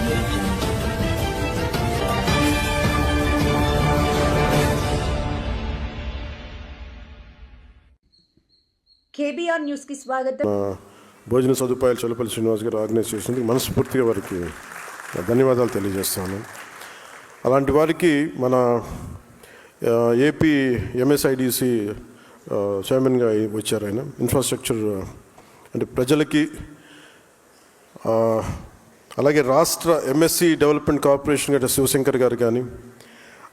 KBR KBR న్యూస్కి స్వాగతం భోజన సదుపాయాలు చొల్లపల్లి శ్రీనివాస్ గారు ఆర్గనైజ్ చేసినందుకు మనస్ఫూర్తిగా వారికి ధన్యవాదాలు తెలియజేస్తాను. అలాంటి వారికి మన ఏపీ ఎంఎస్ఐడిసి చైర్మన్గా వచ్చారు ఆయన. ఇన్ఫ్రాస్ట్రక్చర్ అంటే ప్రజలకి అలాగే రాష్ట్ర ఎంఎస్సి డెవలప్మెంట్ కార్పొరేషన్ గారి శివశంకర్ గారు కానీ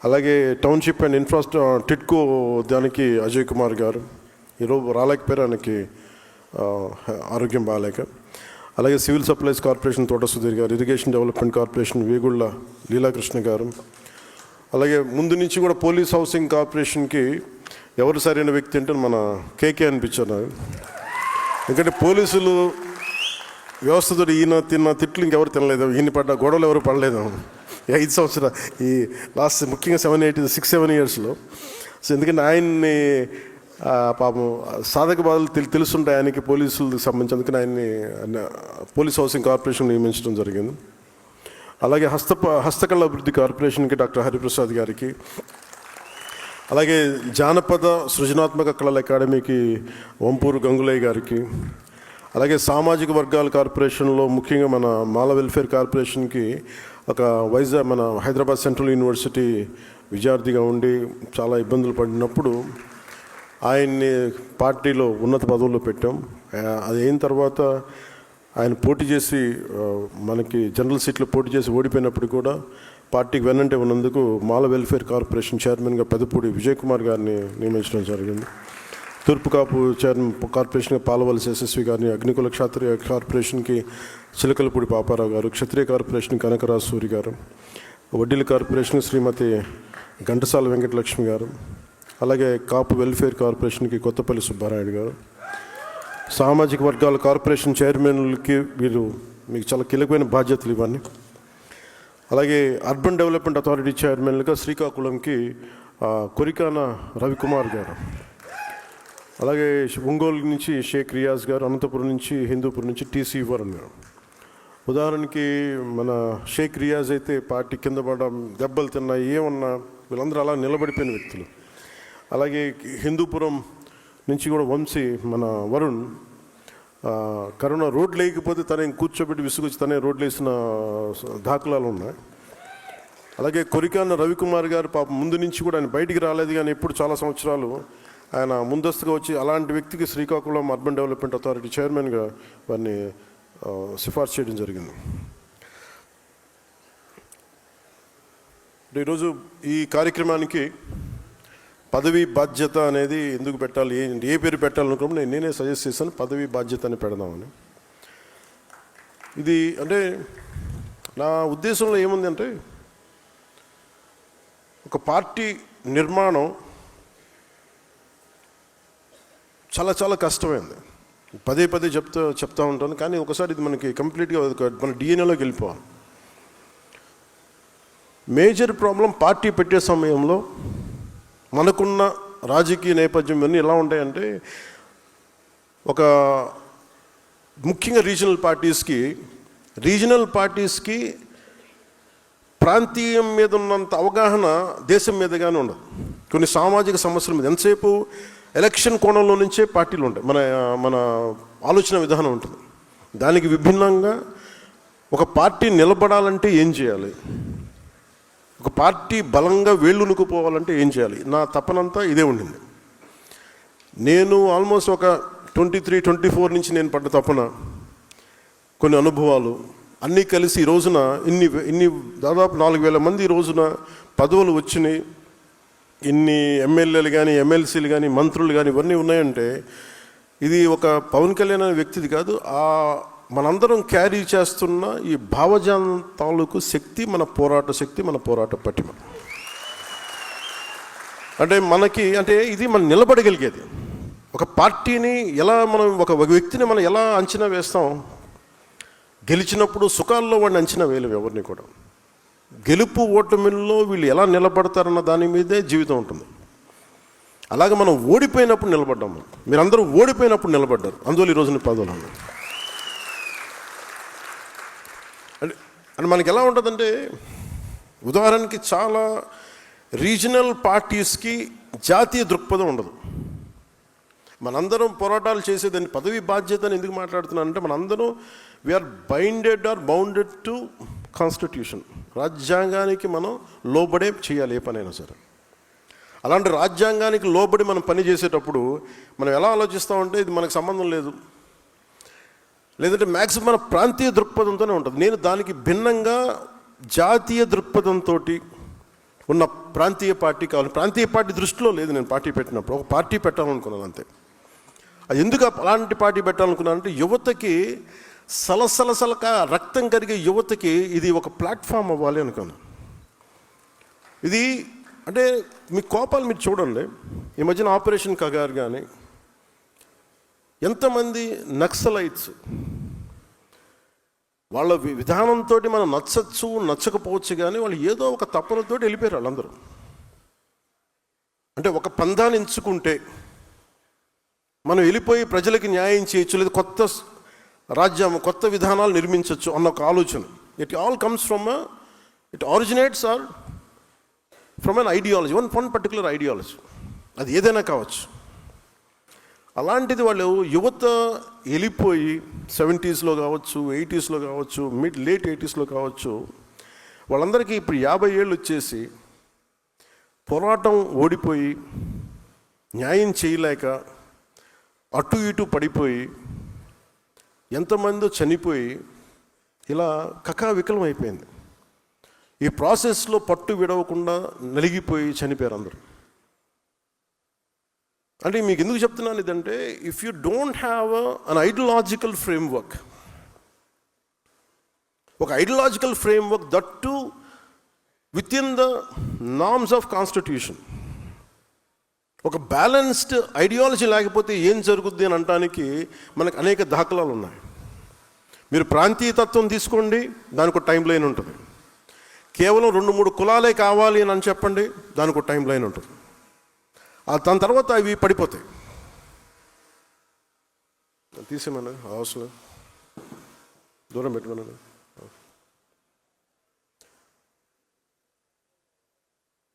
అలాగే టౌన్షిప్ అండ్ ఇన్ఫ్రాస్ట్ర టిట్కో దానికి అజయ్ కుమార్ గారు ఈరోజు రాలేకపోయారు ఆయనకి ఆరోగ్యం బాగాలేక అలాగే civil supplies corporation Thota Sudheer గారు irrigation development corporation Vegulla Leelakrishna గారు అలాగే ముందు నుంచి కూడా పోలీస్ హౌసింగ్ కార్పొరేషన్కి ఎవరు సరైన వ్యక్తి అంటే మన కేకే అనిపించారు ఎందుకంటే పోలీసులు వ్యవస్థతుడు ఈయన తిన్న తిట్లు ఇంకెవరు తినలేదు. ఈయన పడ్డ గొడవలు ఎవరు పడలేదు. ఐదు సంవత్సరాలు ఈ లాస్ట్ ముఖ్యంగా సెవెన్ ఎయిట్ సిక్స్ సెవెన్ ఇయర్స్లో. సో ఎందుకంటే ఆయన్ని పాపం సాధక బాధలు తెలు తెలుసుంటాయి ఆయనకి పోలీసులకు సంబంధించి. అందుకని ఆయన్ని పోలీస్ హౌసింగ్ కార్పొరేషన్ నియమించడం జరిగింది. అలాగే హస్త హస్తకళ అభివృద్ధి కార్పొరేషన్కి డాక్టర్ హరిప్రసాద్ గారికి అలాగే జానపద సృజనాత్మక కళల అకాడమీకి వంపూరు గంగులయ్య గారికి అలాగే సామాజిక వర్గాల కార్పొరేషన్లో ముఖ్యంగా మన మాల వెల్ఫేర్ కార్పొరేషన్కి ఒక వైజాగ్ మన హైదరాబాద్ సెంట్రల్ యూనివర్సిటీ విద్యార్థిగా ఉండి చాలా ఇబ్బందులు పడినప్పుడు ఆయన్ని పార్టీలో ఉన్నత పదవుల్లో పెట్టాం. అది అయిన తర్వాత ఆయన పోటీ చేసి మనకి జనరల్ సీట్లో పోటీ చేసి ఓడిపోయినప్పుడు కూడా పార్టీకి వెన్నంటే ఉన్నందుకు మాల వెల్ఫేర్ కార్పొరేషన్ చైర్మన్గా పెదపూడి విజయ్ కుమార్ గారిని నియమించడం జరిగింది. తూర్పు కాపు చైర్మన్ కార్పొరేషన్గా పాలవలసి యశస్వి గారిని అగ్నికుల క్షత్రియ కార్పొరేషన్కి చిలకలపూడి పాపారావు గారు క్షత్రియ కార్పొరేషన్ కనకరాజు సూరి గారు వడ్డీల కార్పొరేషన్ శ్రీమతి ఘంటసాల వెంకటలక్ష్మి గారు అలాగే కాపు వెల్ఫేర్ కార్పొరేషన్కి కొత్తపల్లి సుబ్బారాయుడు గారు. సామాజిక వర్గాల కార్పొరేషన్ చైర్మన్లకి వీరు మీకు చాలా కీలకమైన బాధ్యతలు ఇవన్నీ అలాగే అర్బన్ డెవలప్మెంట్ అథారిటీ చైర్మన్లుగా శ్రీకాకుళంకి కొరికాన రవికుమార్ గారు. అలాగే ఒంగోలు నుంచి షేక్ రియాజ్ గారు అనంతపురం నుంచి హిందూపురం నుంచి టీసీ వరుణ్ గారు. ఉదాహరణకి మన షేక్ రియాజ్ అయితే పార్టీ కింద పడడం దెబ్బలు తిన్నా ఏమన్నా వీళ్ళందరూ అలా నిలబడిపోయిన వ్యక్తులు. అలాగే హిందూపురం నుంచి కూడా వంశీ మన వరుణ్ కరోనా రోడ్లు వేయకపోతే తనే కూర్చోబెట్టి విసుగొచ్చి తనే రోడ్లు వేసిన దాఖలాలు ఉన్నాయి. అలాగే కొరికాన రవికుమార్ గారు పాపం ముందు నుంచి కూడా ఆయన బయటికి రాలేదు కానీ ఎప్పుడు చాలా సంవత్సరాలు ఆయన ముందస్తుగా వచ్చి అలాంటి వ్యక్తికి శ్రీకాకుళం అర్బన్ డెవలప్మెంట్ అథారిటీ చైర్మన్గా వారిని సిఫార్సు చేయడం జరిగింది. అంటే ఈరోజు ఈ కార్యక్రమానికి పదవి బాధ్యత అనేది ఎందుకు పెట్టాలి ఏ ఏ పేరు పెట్టాలనుకున్నప్పుడు నేను నేనే సజెస్ట్ చేశాను పదవి బాధ్యత అని పెడదామని. ఇది అంటే నా ఉద్దేశంలో ఏముంది అంటే ఒక పార్టీ నిర్మాణం చాలా చాలా కష్టమైంది. పదే పదే చెప్తా చెప్తా ఉంటాను కానీ ఒకసారి ఇది మనకి కంప్లీట్గా మన డిఎన్ఏలోకి వెళ్ళిపోవాలి. మేజర్ ప్రాబ్లం పార్టీ పెట్టే సమయంలో మనకున్న రాజకీయ నేపథ్యం ఇవన్నీ ఎలా ఉంటాయంటే ఒక ముఖ్యంగా రీజనల్ పార్టీస్కి రీజనల్ పార్టీస్కి ప్రాంతీయం మీద ఉన్నంత అవగాహన దేశం మీదగానే ఉండదు. కొన్ని సామాజిక సమస్యల మీద. ఎంతసేపు ఎలక్షన్ కోణంలో నుంచే పార్టీలు ఉంటాయి. మన మన ఆలోచన విధానం ఉంటుంది. దానికి విభిన్నంగా ఒక పార్టీ నిలబడాలంటే ఏం చేయాలి? ఒక పార్టీ బలంగా వేళ్ళునుకుపోవాలంటే ఏం చేయాలి? నా తపనంతా ఇదే ఉండింది. నేను ఆల్మోస్ట్ ఒక ట్వంటీ త్రీ ట్వంటీ ఫోర్ నుంచి నేను పడ్డ తపన కొన్ని అనుభవాలు అన్నీ కలిసి ఈ రోజున ఇన్ని ఇన్ని దాదాపు నాలుగు వేల మంది ఈ రోజున పదవులు వచ్చినాయి. ఇన్ని ఎమ్మెల్యేలు కానీ ఎమ్మెల్సీలు కానీ మంత్రులు కానీ ఇవన్నీ ఉన్నాయంటే ఇది ఒక పవన్ కళ్యాణ్ అనే వ్యక్తిది కాదు. ఆ మనందరం క్యారీ చేస్తున్న ఈ భావజాలం తాలూకు శక్తి మన పోరాట శక్తి మన పోరాట పటిమ. అంటే మనకి అంటే ఇది మనం నిలబడగలిగేది. ఒక పార్టీని ఎలా మనం ఒక ఒక వ్యక్తిని మనం ఎలా అంచనా వేస్తాం? గెలిచినప్పుడు సుఖాల్లో వాడిని అంచనా వేయలేము ఎవరిని కూడా. గెలుపు ఓటమిల్లో వీళ్ళు ఎలా నిలబడతారన్న దాని మీదే జీవితం ఉంటుంది. అలాగే మనం ఓడిపోయినప్పుడు నిలబడ్డాం మనం. మీరందరూ ఓడిపోయినప్పుడు నిలబడ్డారు. అందువల్ల ఈ రోజున పదవులు ఉన్నాయి. అంటే మనకి ఎలా ఉంటుందంటే ఉదాహరణకి చాలా రీజనల్ పార్టీస్కి జాతీయ దృక్పథం ఉండదు. మనందరం పోరాటాలు చేసేదాన్ని పదవి బాధ్యత అని ఎందుకు మాట్లాడుతున్నానంటే మనందరం we are binded or bounded to constitution రాజ్యాంగానికి మనం లోబడే చేయాలి ఏ పనైనా సరే. అలాంటి రాజ్యాంగానికి లోబడి మనం పని చేసేటప్పుడు మనం ఎలా ఆలోచిస్తామంటే ఇది మనకు సంబంధం లేదు. లేదంటే మ్యాక్సిమం మన ప్రాంతీయ దృక్పథంతోనే ఉంటుంది. నేను దానికి భిన్నంగా జాతీయ దృక్పథంతో ఉన్న ప్రాంతీయ పార్టీ కావాలి. ప్రాంతీయ పార్టీ దృష్టిలో లేదు నేను పార్టీ పెట్టినప్పుడు. ఒక పార్టీ పెట్టాలనుకున్నాను అంతే. అది ఎందుకు అలాంటి పార్టీ పెట్టాలనుకున్నాను అంటే యువతకి సలసలసలక రక్తం కరిగే యువతకి ఇది ఒక ప్లాట్ఫామ్ అవ్వాలి అనుకున్నాను. ఇది అంటే మీ కోపాలు మీరు చూడండి. ఈ మధ్యన ఆపరేషన్ కగారు కానీ ఎంతమంది నక్సలైట్స్ వాళ్ళ విధానంతో మనం నచ్చచ్చు నచ్చకపోవచ్చు కానీ వాళ్ళు ఏదో ఒక తప్పనతో వెళ్ళిపోయారు వాళ్ళందరూ. అంటే ఒక పందాన్ని ఎంచుకుంటే మనం వెళ్ళిపోయి ప్రజలకి న్యాయం చేయొచ్చు లేదా కొత్త రాజ్యం కొత్త విధానాలు నిర్మించవచ్చు అన్న ఒక ఆలోచన. It all comes from it originates or from an ideology one one particular ideology అది ఏదైనా కావచ్చు. అలాంటిది వాళ్ళు యువత వెళ్ళిపోయి సెవెంటీస్లో కావచ్చు ఎయిటీస్లో కావచ్చు మిడ్ లేట్ ఎయిటీస్లో కావచ్చు వాళ్ళందరికీ ఇప్పుడు యాభై ఏళ్ళు వచ్చేసి పోరాటం ఓడిపోయి న్యాయం చేయలేక అటు ఇటు పడిపోయి ఎంతమందో చనిపోయి ఇలా కకా వికలం అయిపోయింది. ఈ ప్రాసెస్లో పట్టు విడవకుండా నలిగిపోయి చనిపోయారు అందరూ. అంటే మీకు ఎందుకు చెప్తున్నాను ఇదంటే if you don't have an ideological framework ఒక ideological framework that to with in the norms of constitution ఒక బ్యాలెన్స్డ్ ఐడియాలజీ లేకపోతే ఏం జరుగుద్ది అని అనడానికి మనకు అనేక దాఖలాలు ఉన్నాయి. మీరు ప్రాంతీయతత్వం తీసుకోండి దానికి ఒక టైం లైన్ ఉంటుంది. కేవలం రెండు మూడు కులాలే కావాలి అని అని చెప్పండి దానికి ఒక టైం లైన్ ఉంటుంది దాని తర్వాత అవి పడిపోతాయి. తీసేమన్నా అవసరం దూరం పెట్టుకున్నాను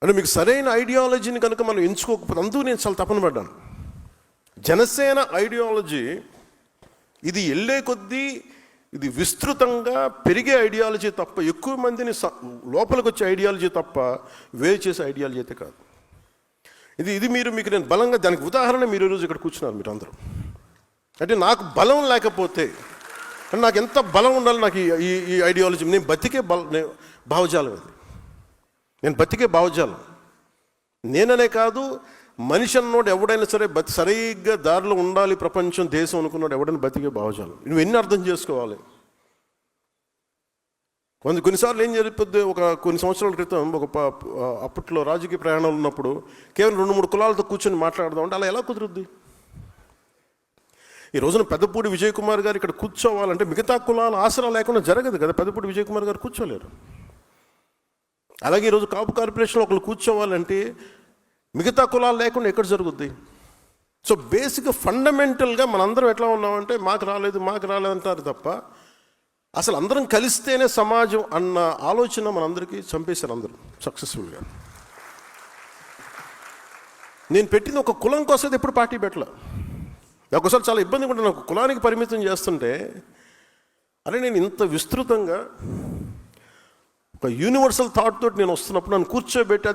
అంటే మీకు సరైన ఐడియాలజీని కనుక మనం ఎంచుకోకపోతే అందుకు నేను చాలా తపన పడ్డాను. జనసేన ఐడియాలజీ ఇది వెళ్ళే కొద్దీ ఇది విస్తృతంగా పెరిగే ఐడియాలజీ తప్ప ఎక్కువ మందిని స- లోపలికి వచ్చే ఐడియాలజీ తప్ప వేరు చేసే ఐడియాలజీ అయితే కాదు. ఇది ఇది మీరు మీకు నేను బలంగా దానికి ఉదాహరణ మీరు ఈరోజు ఇక్కడ కూర్చున్నారు మీరు అందరూ. అంటే నాకు బలం లేకపోతే అంటే నాకు ఎంత బలం ఉండాలి నాకు ఈ- ఈ ఐడియాలజీ నేను బతికే బల భావజాలం ఇది. నేను బతికే భావజాలం. నేననే కాదు మనిషి అన్నోడు ఎవడైనా సరే బతి సరిగ్గా దారిలో ఉండాలి ప్రపంచం దేశం అనుకున్నాడు ఎవడైనా బతికే భావజాలం. నువ్వు ఎన్ని అర్థం చేసుకోవాలి? కొంత కొన్నిసార్లు ఏం జరిగిపోద్ది? ఒక కొన్ని సంవత్సరాల క్రితం ఒక అప్పట్లో రాజకీయ ప్రయాణాలు ఉన్నప్పుడు కేవలం రెండు మూడు కులాలతో కూర్చొని మాట్లాడదాం అంటే అలా ఎలా కుదురుద్ది? ఈ రోజున పెద్దపూడి విజయ్ కుమార్ గారు ఇక్కడ కూర్చోవాలంటే మిగతా కులాల ఆసరా లేకుండా జరగదు కదా. పెద్దపూడి విజయ్ కుమార్ గారు కూర్చోలేరు. అలాగే ఈరోజు కాపు కార్పొరేషన్లో ఒకళ్ళు కూర్చోవాలంటే మిగతా కులాలు లేకుండా ఎక్కడ జరుగుద్ది? సో బేసిక్ ఫండమెంటల్గా మనందరం ఎట్లా ఉన్నామంటే మాకు రాలేదు మాకు రాలేదు అంటారు తప్ప అసలు అందరం కలిస్తేనే సమాజం అన్న ఆలోచన మనందరికీ చంపేశారు అందరూ సక్సెస్ఫుల్గా నేను పెట్టింది ఒక కులం కోసం అయితే ఎప్పుడు పార్టీ పెట్టలే? ఒకసారి చాలా ఇబ్బందిగా ఉంటుంది నాకు కులానికి పరిమితం చేస్తుంటే అరే నేను ఇంత విస్తృతంగా ఒక యూనివర్సల్ థాట్ తోటి నేను వస్తున్నప్పుడు నన్ను కూర్చోబెట్టి